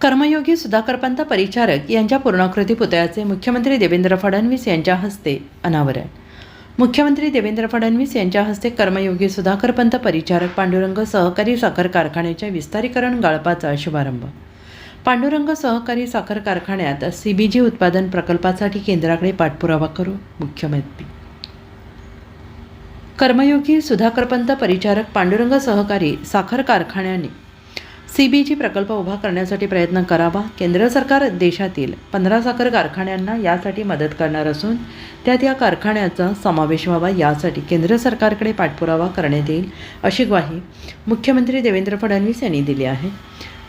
कर्मयोगी सुधाकरपंत परिचारक यांच्या पूर्णाकृती पुतळ्याचे मुख्यमंत्री देवेंद्र फडणवीस यांच्या हस्ते अनावरण. मुख्यमंत्री देवेंद्र फडणवीस यांच्या हस्ते कर्मयोगी सुधाकरपंत परिचारक पांडुरंग सहकारी साखर कारखान्याच्या विस्तारीकरण गाळपाचा शुभारंभ. पांडुरंग सहकारी साखर कारखान्यात सी बी जी उत्पादन प्रकल्पासाठी केंद्राकडे पाठपुरावा करू मुख्यमंत्री. कर्मयोगी सुधाकरपंत परिचारक पांडुरंग सहकारी साखर कारखान्याने सीबीजी प्रकल्प उभा करण्यासाठी प्रयत्न करावा. केंद्र सरकार देशातील पंधरा साखर कारखान्यांना यासाठी मदत करणार असून त्यात या कारखान्याचा समावेश व्हावा यासाठी केंद्र सरकारकडे पाठपुरावा करण्यात येईल अशी ग्वाही मुख्यमंत्री देवेंद्र फडणवीस यांनी दिली आहे.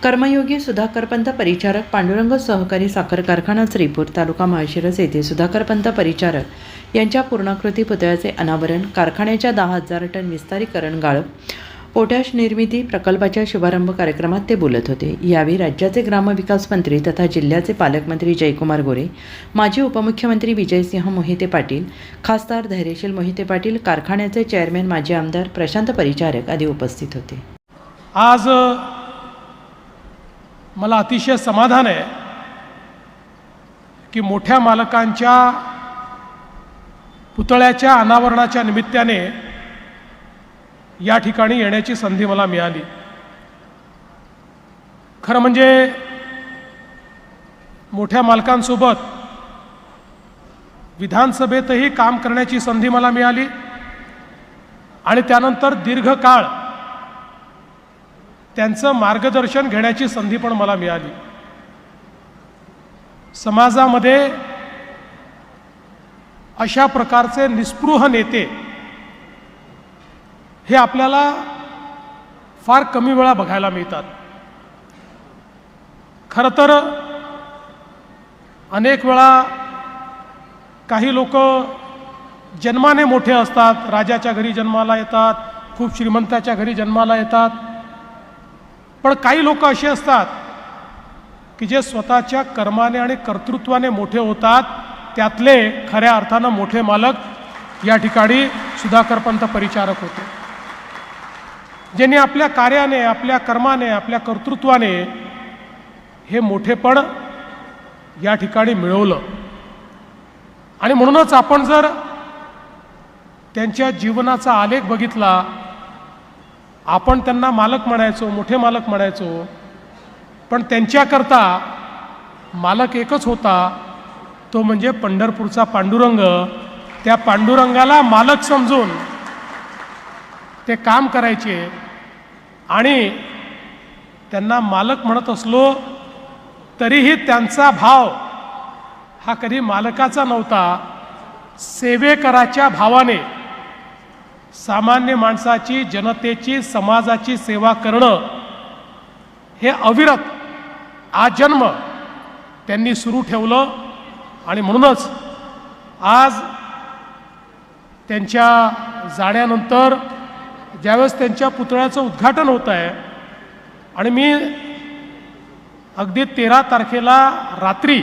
कर्मयोगी सुधाकरपंत परिचारक पांडुरंग सहकारी साखर कारखाना श्रीपूर तालुका माळशिरस येथे सुधाकरपंत परिचारक यांच्या पूर्णाकृती पुतळ्याचे अनावरण कारखान्याच्या दहा हजार टन विस्तारीकरण गाळप पोटॅश निर्मिती प्रकल्पाच्या शुभारंभ कार्यक्रमात ते बोलत होते. यावेळी राज्याचे ग्रामविकास मंत्री तथा जिल्ह्याचे पालकमंत्री जयकुमार गोरे माजी उपमुख्यमंत्री विजयसिंह मोहिते पाटील खासदार धैर्यशील मोहिते पाटील कारखान्याचे चेअरमॅन माजी आमदार प्रशांत परिचारक आदी उपस्थित होते. आज मला अतिशय समाधान आहे की मोठ्या मालकांच्या पुतळ्याच्या अनावरणाच्या निमित्ताने या ठिकाणी येण्याची संधी मला मिळाली. खरं म्हणजे मोठ्या मालकांसोबत विधानसभेतही काम करण्याची संधी मला मिळाली. आणि त्यानंतर दीर्घकाळ त्यांचं मार्गदर्शन घेण्याची संधी पण मला मिळाली. समाजामध्ये अशा प्रकारचे निस्पृह नेते हे आपल्याला फार कमी वेळा बघायला मिळतात. खरं तर अनेक वेळा काही लोक जन्माने मोठे असतात राजाच्या घरी जन्माला येतात खूप श्रीमंताच्या घरी जन्माला येतात. पण काही लोक असे असतात की जे स्वतःच्या कर्माने आणि कर्तृत्वाने मोठे होतात त्यातले खऱ्या अर्थानं मोठे मालक या ठिकाणी सुधाकरपंत परिचारक होते. ज्यांनी आपल्या कार्याने आपल्या कर्माने आपल्या कर्तृत्वाने हे मोठेपण या ठिकाणी मिळवलं. आणि म्हणूनच आपण जर त्यांच्या जीवनाचा आलेख बघितला आपण त्यांना मालक म्हणायचो मोठे मालक म्हणायचो पण त्यांच्याकरता मालक एकच होता तो म्हणजे पंढरपूरचा पांडुरंग. त्या पांडुरंगाला मालक समजून ते काम करायचे. आणि त्यांना मालक म्हणत असलो तरीही त्यांचा भाव हा कधी मालकाचा नव्हता. सेवेकराच्या भावाने सामान्य माणसाची जनतेची समाजाची सेवा करणं हे अविरत आजन्म त्यांनी सुरू ठेवलं. आणि म्हणूनच आज त्यांच्या जाण्यानंतर ज्यावेळेस त्यांच्या पुतळ्याचं उद्घाटन होत आहे आणि मी अगदी तेरा तारखेला रात्री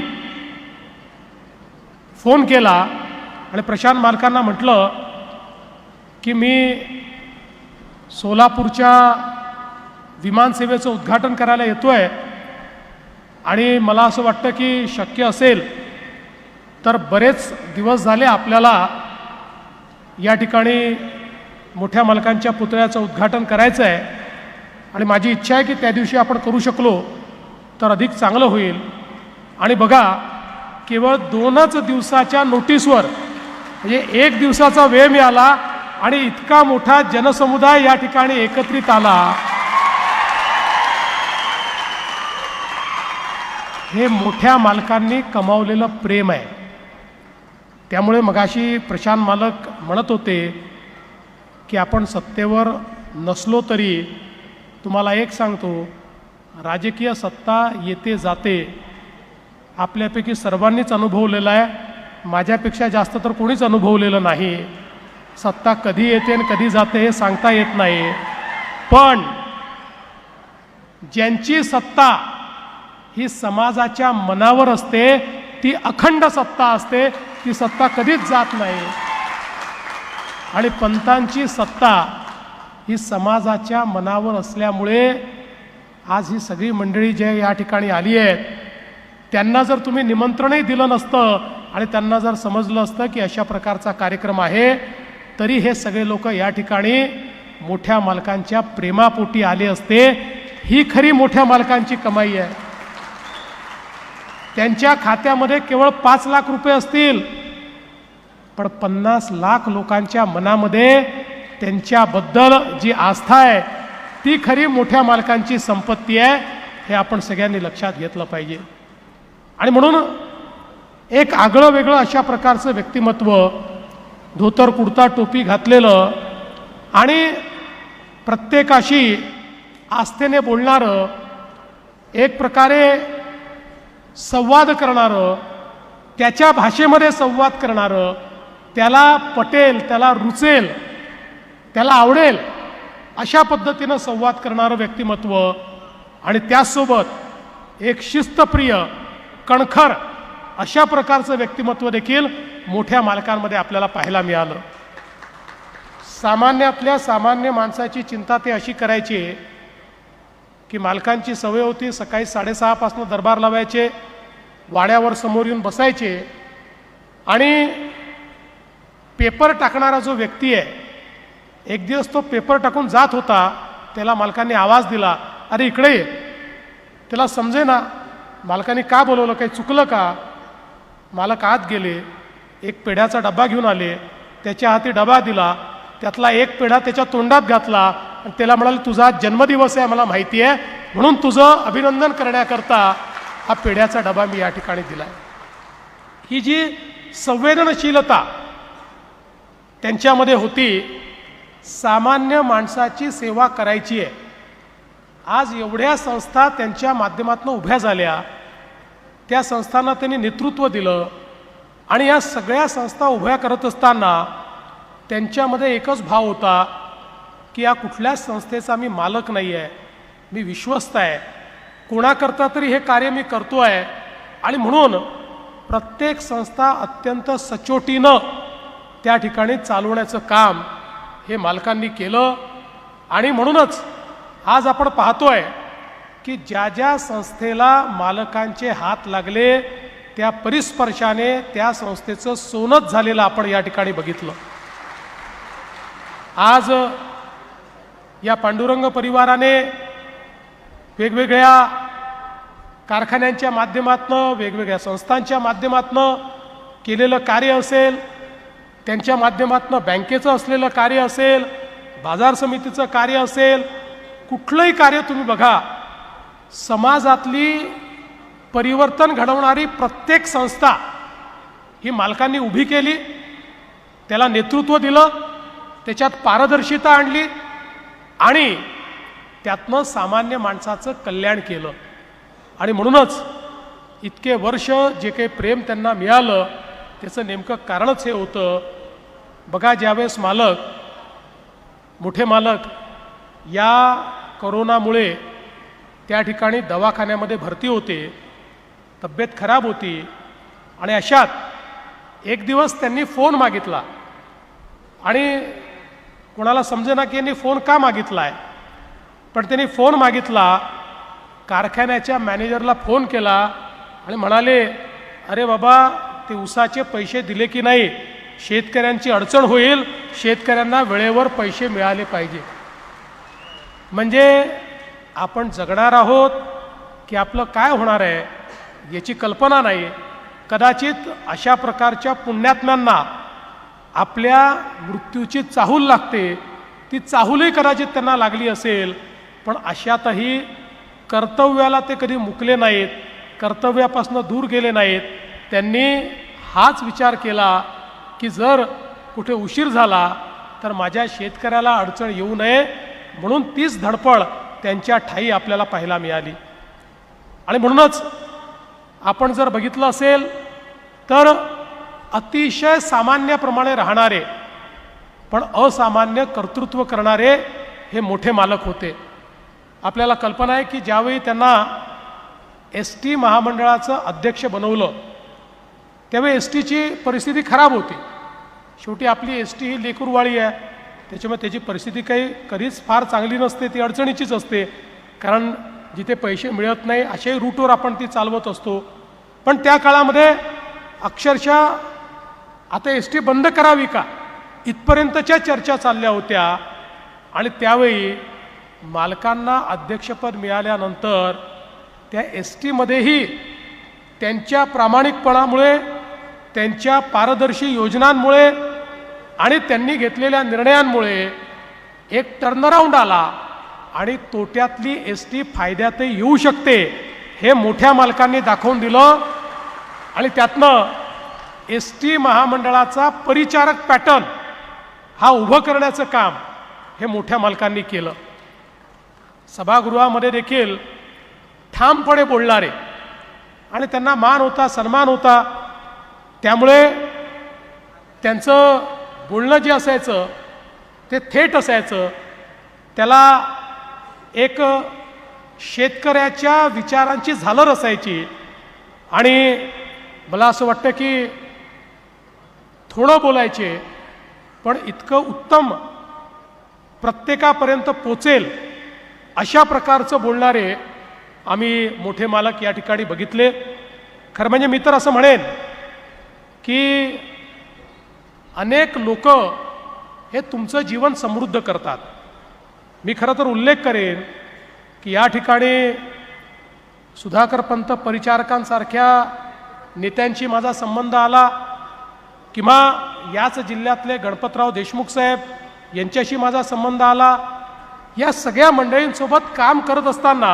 फोन केला आणि प्रशांत मालकांना म्हटलं की मी सोलापूरच्या विमानसेवेचं उद्घाटन करायला येतो आहे आणि मला असं वाटतं की शक्य असेल तर बरेच दिवस झाले आपल्याला या ठिकाणी मोठ्या मालकांच्या पुतळ्याचं उद्घाटन करायचं आहे आणि माझी इच्छा आहे की त्या दिवशी आपण करू शकलो तर अधिक चांगलं होईल. आणि बघा केवळ दोनच दिवसाच्या नोटीसवर म्हणजे एक दिवसाचा वेळ मिळाला आणि इतका मोठा जनसमुदाय या ठिकाणी एकत्रित आला. हे मोठ्या मालकांनी कमावलेलं प्रेम आहे. त्यामुळे मगाशी प्रशांत मालक म्हणत होते की आपण सत्तेवर नसलो तरी तुम्हाला एक सांगतो राजकीय सत्ता येते जाते आपल्यापैकी सर्वांनीच अनुभवलेला आहे. माझ्यापेक्षा जास्त तर कोणीच अनुभवलेलं नाही. सत्ता कधी येते आणि कधी जाते हे सांगता येत नाही. पण ज्यांची सत्ता ही समाजाच्या मनावर असते ती अखंड सत्ता असते ती सत्ता कधीच जात नाही. आणि पंतांची सत्ता ही समाजाच्या मनावर असल्यामुळे आज ही सगळी मंडळी जे या ठिकाणी आली आहेत त्यांना जर तुम्ही निमंत्रणही दिलं नसतं आणि त्यांना जर समजलं असतं की अशा प्रकारचा कार्यक्रम आहे तरी हे सगळे लोक या ठिकाणी मोठ्या मालकांच्या प्रेमापोटी आले असते. ही खरी मोठ्या मालकांची कमाई आहे. त्यांच्या खात्यामध्ये केवळ पाच लाख रुपये असतील पण पन्नास लाख लोकांच्या मनामध्ये त्यांच्याबद्दल जी आस्था आहे ती खरी मोठ्या मालकांची संपत्ती आहे हे आपण सगळ्यांनी लक्षात घेतलं पाहिजे. आणि म्हणून एक आगळं वेगळं अशा प्रकारचं व्यक्तिमत्व धोतर कुर्ता टोपी घातलेलं आणि प्रत्येकाशी आस्थेने बोलणारं एक प्रकारे संवाद करणारं त्याच्या भाषेमध्ये संवाद करणारं त्याला पटेल त्याला रुचेल त्याला आवडेल अशा पद्धतीनं संवाद करणारं व्यक्तिमत्व आणि त्याचसोबत एक शिस्तप्रिय कणखर अशा प्रकारचं व्यक्तिमत्व देखील मोठ्या मालकांमध्ये आपल्याला पाहायला मिळालं. सामान्यातल्या सामान्य माणसाची चिंता ते अशी करायची की मालकांची सवय होती सकाळी साडेसहापासून दरबार लावायचे वाड्यावर समोर येऊन बसायचे आणि पेपर टाकणारा जो व्यक्ती आहे एक दिवस तो पेपर टाकून जात होता त्याला मालकांनी आवाज दिला अरे इकडे ये. त्याला समजे ना मालकाने का बोलवलं काही चुकलं का? मालक आत गेले एक पेढ्याचा डबा घेऊन आले त्याच्या हाती डबा दिला त्यातला एक पेढा त्याच्या तोंडात घातला आणि त्याला म्हणाले तुझा जन्मदिवस आहे मला माहिती आहे म्हणून तुझं अभिनंदन करण्याकरता हा पेढ्याचा डबा मी या ठिकाणी दिला ही जी संवेदनशीलता त्यांच्यामध्ये होती सामान्य माणसाची सेवा करायची आहे. आज एवढ्या संस्था त्यांच्या माध्यमातून उभ्या झाल्या. त्या संस्थांना त्यांनी नेतृत्व दिलं आणि या सगळ्या संस्था उभ्या करत असताना त्यांच्यामध्ये एकच भाव होता की या कुठल्याच संस्थेचा मी मालक नाही आहे. मी विश्वस्त आहे. कोणाकरता तरी हे कार्य मी करतो आहे आणि म्हणून प्रत्येक संस्था अत्यंत सचोटीनं त्या ठिकाणी चालवण्याचं काम हे मालकांनी केलं. आणि म्हणूनच आज आपण पाहतोय की ज्या ज्या संस्थेला मालकांचे हात लागले त्या परिस्पर्शाने त्या संस्थेचं सोनच झालेलं आपण या ठिकाणी बघितलं. आज या पांडुरंग परिवाराने वेगवेगळ्या कारखान्यांच्या माध्यमातनं वेगवेगळ्या संस्थांच्या माध्यमातनं केलेलं कार्य असेल त्यांच्या माध्यमातून बँकेचं असलेलं कार्य असेल बाजार समितीचं कार्य असेल कुठलंही कार्य तुम्ही बघा. समाजातली परिवर्तन घडवणारी प्रत्येक संस्था ही मालकांनी उभी केली त्याला नेतृत्व दिलं त्याच्यात पारदर्शिता आणली आणि त्यातनं सामान्य माणसाचं कल्याण केलं. आणि म्हणूनच इतके वर्ष जे काही प्रेम त्यांना मिळालं त्याचं नेमकं कारणच हे होतं बघा ज्यावेळेस मालक मोठे मालक या करोनामुळे त्या ठिकाणी दवाखान्यामध्ये भरती होते तब्येत खराब होती आणि अशात एक दिवस त्यांनी फोन मागितला. आणि कोणाला समजेना की यांनी फोन का मागितला आहे पण त्यांनी फोन मागितला कारखान्याच्या मॅनेजरला फोन केला आणि म्हणाले अरे बाबा ते उसाचे पैसे दिले की नाही? शेतकऱ्यांची अडचण होईल शेतकऱ्यांना वेळेवर पैसे मिळाले पाहिजे. म्हणजे आपण जगणार आहोत की आपलं काय होणार आहे याची कल्पना नाही. कदाचित अशा प्रकारच्या पुण्यात्म्यांना आपल्या मृत्यूची चाहूल लागते. ती चाहूलही कदाचित त्यांना लागली असेल पण अशातही कर्तव्याला ते कधी मुकले नाहीत कर्तव्यापासून दूर गेले नाहीत. त्यांनी हाच विचार केला की जर कुठे उशीर झाला तर माझ्या शेतकऱ्याला अडचण येऊ नये म्हणून तीच धडपड त्यांच्या ठाई आपल्याला पाहायला मिळाली. आणि म्हणूनच आपण जर बघितलं असेल तर अतिशय सामान्याप्रमाणे राहणारे पण असामान्य कर्तृत्व करणारे हे मोठे मालक होते. आपल्याला कल्पना आहे की ज्यावेळी त्यांना एस टी महामंडळाचं अध्यक्ष बनवलं त्यावेळी एस टीची परिस्थिती खराब होती. शेवटी आपली एस टी ही लेकूरवाळी आहे. त्याच्यामुळे त्याची परिस्थिती काही कधीच फार चांगली नसते ती अडचणीचीच असते. कारण जिथे पैसे मिळत नाही अशाही रूटवर आपण ती चालवत असतो. पण त्या काळामध्ये अक्षरशः आता एस टी बंद करावी का? इथपर्यंतच्या चर्चा चालल्या होत्या. आणि त्यावेळी मालकांना अध्यक्षपद मिळाल्यानंतर त्या एस टीमध्येही त्यांच्या प्रामाणिकपणामुळे त्यांच्या पारदर्शी योजनांमुळे आणि त्यांनी घेतलेल्या निर्णयांमुळे एक टर्नराऊंड आला आणि तोट्यातली एस टी फायद्यातही येऊ शकते हे मोठ्या मालकांनी दाखवून दिलं. आणि त्यातनं एस टी महामंडळाचा परिचारक पॅटर्न हा उभं करण्याचं काम हे मोठ्या मालकांनी केलं. सभागृहामध्ये देखील ठामपणे बोलणारे आणि त्यांना मान होता सन्मान होता त्यामुळे त्यांचं बोलणं जे असायचं ते थेट असायचं त्याला एक शेतकऱ्याच्या विचारांची झालर असायची. आणि मला असं वाटतं की थोडं बोलायचे पण इतकं उत्तम प्रत्येकापर्यंत पोचेल अशा प्रकारचं बोलणारे आम्ही मोठे मालक या ठिकाणी बघितले. खरं म्हणजे मी तर असं म्हणेन की अनेक लोक हे तुमचं जीवन समृद्ध करतात. मी खरं तर उल्लेख करेन की या ठिकाणी सुधाकर पंत परिचारकांसारख्या नेत्यांशी माझा संबंध आला किंवा याच जिल्ह्यातले गणपतराव देशमुख साहेब यांच्याशी माझा संबंध आला. या सगळ्या मंडळींसोबत काम करत असताना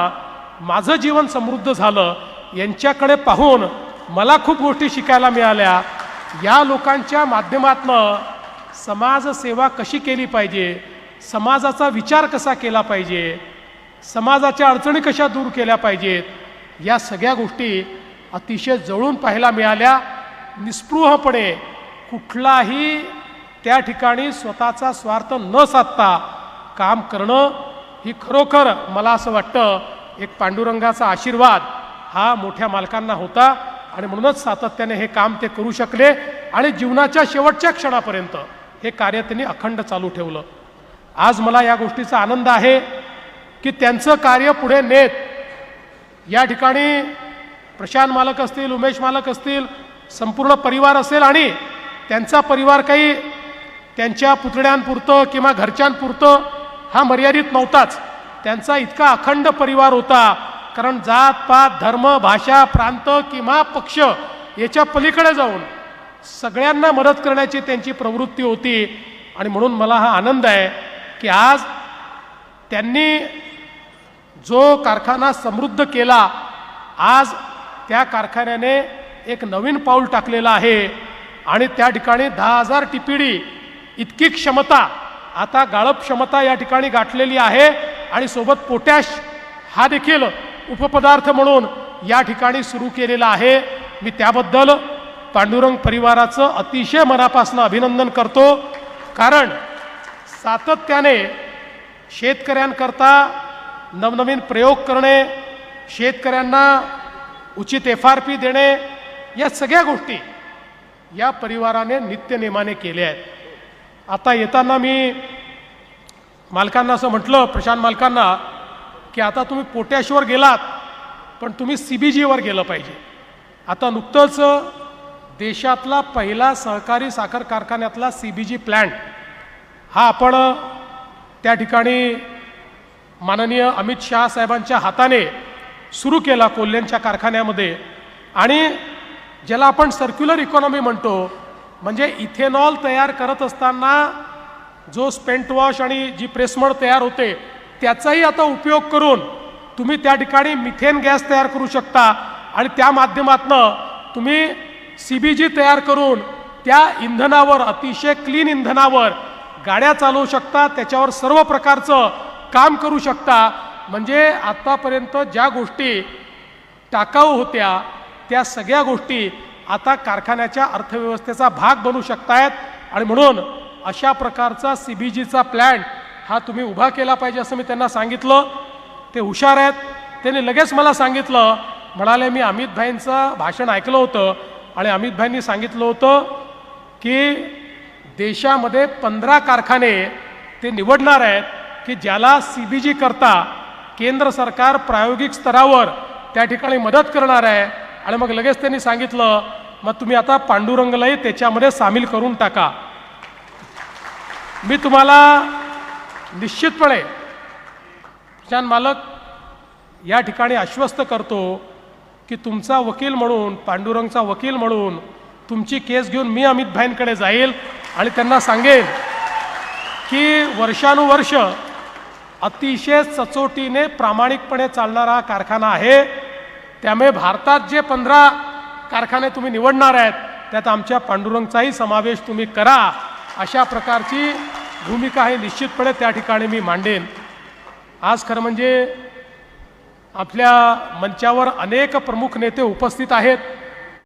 माझं जीवन समृद्ध झालं. यांच्याकडे पाहून मला खूप गोष्टी शिकायला मिळाल्या. या लोकांच्या माध्यमातनं समाजसेवा कशी केली पाहिजे? समाजाचा विचार कसा केला पाहिजे? समाजाच्या अडचणी कशा दूर केल्या पाहिजेत? या सगळ्या गोष्टी अतिशय जवळून पाहायला मिळाल्या. निस्पृहपणे कुठलाही त्या ठिकाणी स्वतःचा स्वार्थ न साधता काम करणं ही खरोखर मला असं वाटतं एक पांडुरंगाचा आशीर्वाद हा मोठ्या मालकांना होता. आणि म्हणूनच सातत्याने हे काम ते करू शकले आणि जीवनाच्या शेवटच्या क्षणापर्यंत हे कार्य त्यांनी अखंड चालू ठेवलं. आज मला या गोष्टीचा आनंद आहे की त्यांचं कार्य पुढे नेत. या ठिकाणी प्रशांत मालक असतील उमेश मालक असतील संपूर्ण परिवार असेल आणि त्यांचा परिवार काही त्यांच्या पुतळ्यांपुरतं किंवा घरच्यांपुरतं हा मर्यादित नव्हताच. त्यांचा इतका अखंड परिवार होता. कारण जात पात धर्म भाषा प्रांत किंवा पक्ष याच्या पलीकडे जाऊन सगळ्यांना मदत करण्याची त्यांची प्रवृत्ती होती. आणि म्हणून मला हा आनंद आहे की आज त्यांनी जो कारखाना समृद्ध केला आज त्या कारखान्याने एक नवीन पाऊल टाकलेलं आहे. आणि त्या ठिकाणी दहा हजार टिपिडी इतकी क्षमता आता गाळप क्षमता या ठिकाणी गाठलेली आहे. आणि सोबत पोटॅश हा देखील उपपदार्थ म्हणून या ठिकाणी सुरू केलेला आहे. मी त्याबद्दल पांडुरंग परिवाराचं अतिशय मनापासून अभिनंदन करतो. कारण सातत्याने शेतकऱ्यांकरता नवनवीन प्रयोग करणे शेतकऱ्यांना उचित एफ आर पी देणे या सगळ्या गोष्टी या परिवाराने नित्यनेमाने केल्या आहेत. आता येताना मी मालकांना असं म्हटलं प्रशांत मालकांना की आता तुम्ही पोटॅशवर गेलात पण तुम्ही सी बी जीवर गेलं पाहिजे. आता नुकतंच देशातला पहिला सहकारी साखर कारखान्यातला सी बी जी प्लॅन्ट हा आपण त्या ठिकाणी माननीय अमित शहा साहेबांच्या हाताने सुरू केला कोल्ह्यांच्या कारखान्यामध्ये. आणि ज्याला आपण सर्क्युलर इकॉनॉमी म्हणतो म्हणजे इथेनॉल तयार करत असताना जो स्पेंट वॉश आणि जी प्रेसमड तयार होते त्याचाही आता उपयोग करून तुम्ही त्या ठिकाणी मिथेन गॅस तयार करू शकता आणि त्या माध्यमातनं तुम्ही सी बी जी तयार करून त्या इंधनावर अतिशय क्लीन इंधनावर गाड्या चालवू शकता. त्याच्यावर सर्व प्रकारचं काम करू शकता. म्हणजे आत्तापर्यंत ज्या गोष्टी टाकाऊ होत्या त्या सगळ्या गोष्टी आता कारखान्याच्या अर्थव्यवस्थेचा भाग बनू शकतायत. आणि म्हणून अशा प्रकारचा सी बी जीचा प्लॅन्ट हा तुम्ही उभा केला पाहिजे असं मी त्यांना सांगितलं. ते हुशार आहेत. त्यांनी लगेच मला सांगितलं. म्हणाले मी अमित भाईंचं भाषण ऐकलं होतं आणि अमित भाईंनी सांगितलं होतं की देशामध्ये पंधरा कारखाने ते निवडणार आहेत की ज्याला सी बी जी करता केंद्र सरकार प्रायोगिक स्तरावर त्या ठिकाणी मदत करणार आहे. आणि मग लगेच त्यांनी सांगितलं मग तुम्ही आता पांडुरंगलाही त्याच्यामध्ये सामील करून टाका. मी तुम्हाला निश्चितपणे प्रशांत मालक या ठिकाणी आश्वस्त करतो की तुमचा वकील म्हणून पांडुरंगचा वकील म्हणून तुमची केस घेऊन मी अमित भाईंकडे जाईल आणि त्यांना सांगेन की वर्षानुवर्ष अतिशय सचोटीने प्रामाणिकपणे चालणारा हा कारखाना आहे. त्यामुळे भारतात जे पंधरा कारखाने तुम्ही निवडणार आहेत त्यात आमच्या पांडुरंगचाही समावेश तुम्ही करा अशा प्रकारची भूमिका आहे निश्चितपणे त्या ठिकाणी मी मांडेन. आज खरं म्हणजे आपल्या मंचावर अनेक प्रमुख नेते उपस्थित आहेत.